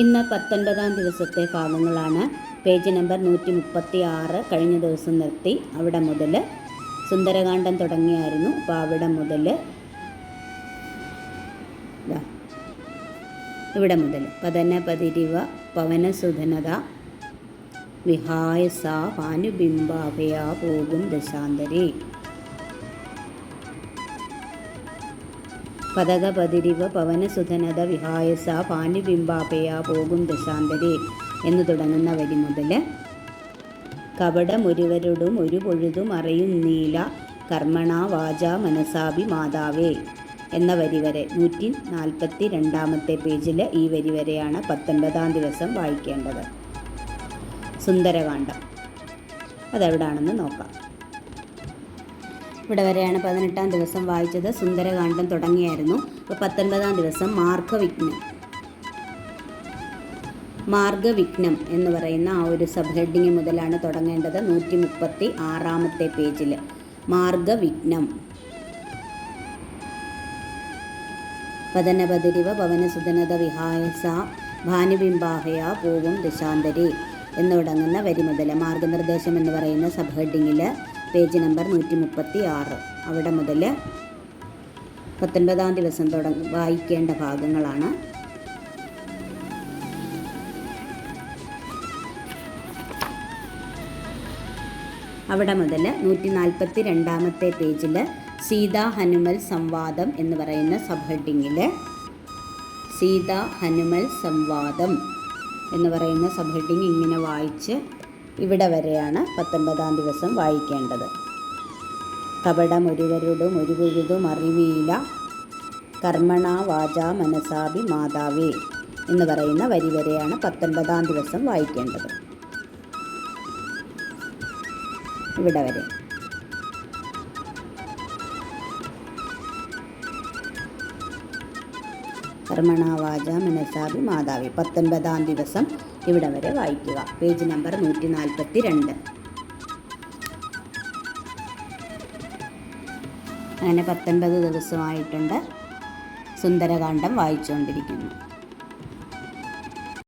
ഇന്ന് പത്തൊൻപതാം ദിവസത്തെ ഭാഗങ്ങളാണ് പേജ് നമ്പർ നൂറ്റി മുപ്പത്തി ആറ് കഴിഞ്ഞ ദിവസം നിർത്തി. അവിടെ മുതൽ സുന്ദരകാന്ഡം തുടങ്ങിയായിരുന്നു. അപ്പോൾ അവിടെ മുതൽ ഇവിടെ മുതൽ പതന പതിരിവ പവനസുധനത വിഹായസ ഭാനുബിംബാഭയാ പോകും ദശാന്തരേ. പതകപതിരിവ പവനസുധനത വിഹായസ പാണ്ഡിബിംബാപയ പോകും ദശാന്തരി എന്ന് തുടങ്ങുന്ന വരി മുതൽ. കപടമൊരുവരോടും ഒരു പൊഴുതും അറിയുന്നീല കർമ്മണ വാച മനസാഭി മാതാവേ എന്ന വരി വരെ. നൂറ്റി നാൽപ്പത്തി രണ്ടാമത്തെ പേജിൽ ഈ വരി വരെയാണ് പത്തൊൻപതാം ദിവസം വായിക്കേണ്ടത്. സുന്ദരകാന്ഡം. അതെവിടാണെന്ന് നോക്കാം. ഇവിടെ വരെയാണ് പതിനെട്ടാം ദിവസം വായിച്ചത്. സുന്ദരകാന്ഡം തുടങ്ങിയായിരുന്നു. ഇപ്പോൾ പത്തൊൻപതാം ദിവസം മാർഗവിഘ്നം. മാർഗവിഘ്നം എന്ന് പറയുന്ന ആ ഒരു സബ് ഹെഡിങ് മുതലാണ് തുടങ്ങേണ്ടത് നൂറ്റി മുപ്പത്തി ആറാമത്തെ പേജിൽ. മാർഗവിഘ്നം. പതനപതിരിവ പവനസുതനത വിഹായസ ഭാനുബിംബാഹയ പൂവും ദശാന്തരി എന്ന് തുടങ്ങുന്ന വരി മുതൽ മാർഗനിർദ്ദേശം എന്ന് പറയുന്ന സബ് ഹെഡിങ്ങിൽ പേജ് നമ്പർ നൂറ്റി മുപ്പത്തി ആറ് അവിടെ മുതൽ പത്തൊൻപതാം ദിവസം തുടങ്ങി വായിക്കേണ്ട ഭാഗങ്ങളാണ്. അവിടെ മുതൽ നൂറ്റി നാൽപ്പത്തി രണ്ടാമത്തെ പേജിൽ സീതാ ഹനുമൽ സംവാദം എന്ന് പറയുന്ന സബ് ഹെഡിങ്ങിൽ സീതാ ഹനുമൽ സംവാദം എന്ന് പറയുന്ന സബ് ഹെഡിങ് ഇങ്ങനെ വായിച്ച് ഇവിടെ വരെയാണ് പത്തൊൻപതാം ദിവസം വായിക്കേണ്ടത്. കപടമൊരുവരോടും ഒരു അറിവീല കർമ്മണ വാച മനസാഭി മാതാവേ എന്ന് പറയുന്ന വരി വരെയാണ് പത്തൊൻപതാം ദിവസം വായിക്കേണ്ടത്. ഇവിടെ വരെ. കർമ്മണ വാച മനസാഭി മാതാവി. പത്തൊൻപതാം ദിവസം ഇവിടെ വരെ വായിക്കുക. പേജ് നമ്പർ നൂറ്റി നാൽപ്പത്തി രണ്ട് അങ്ങനെ പത്തൊൻപത് ദിവസമായിട്ടുണ്ട്. സുന്ദരകാന്ഡം വായിച്ചുകൊണ്ടിരിക്കുന്നു.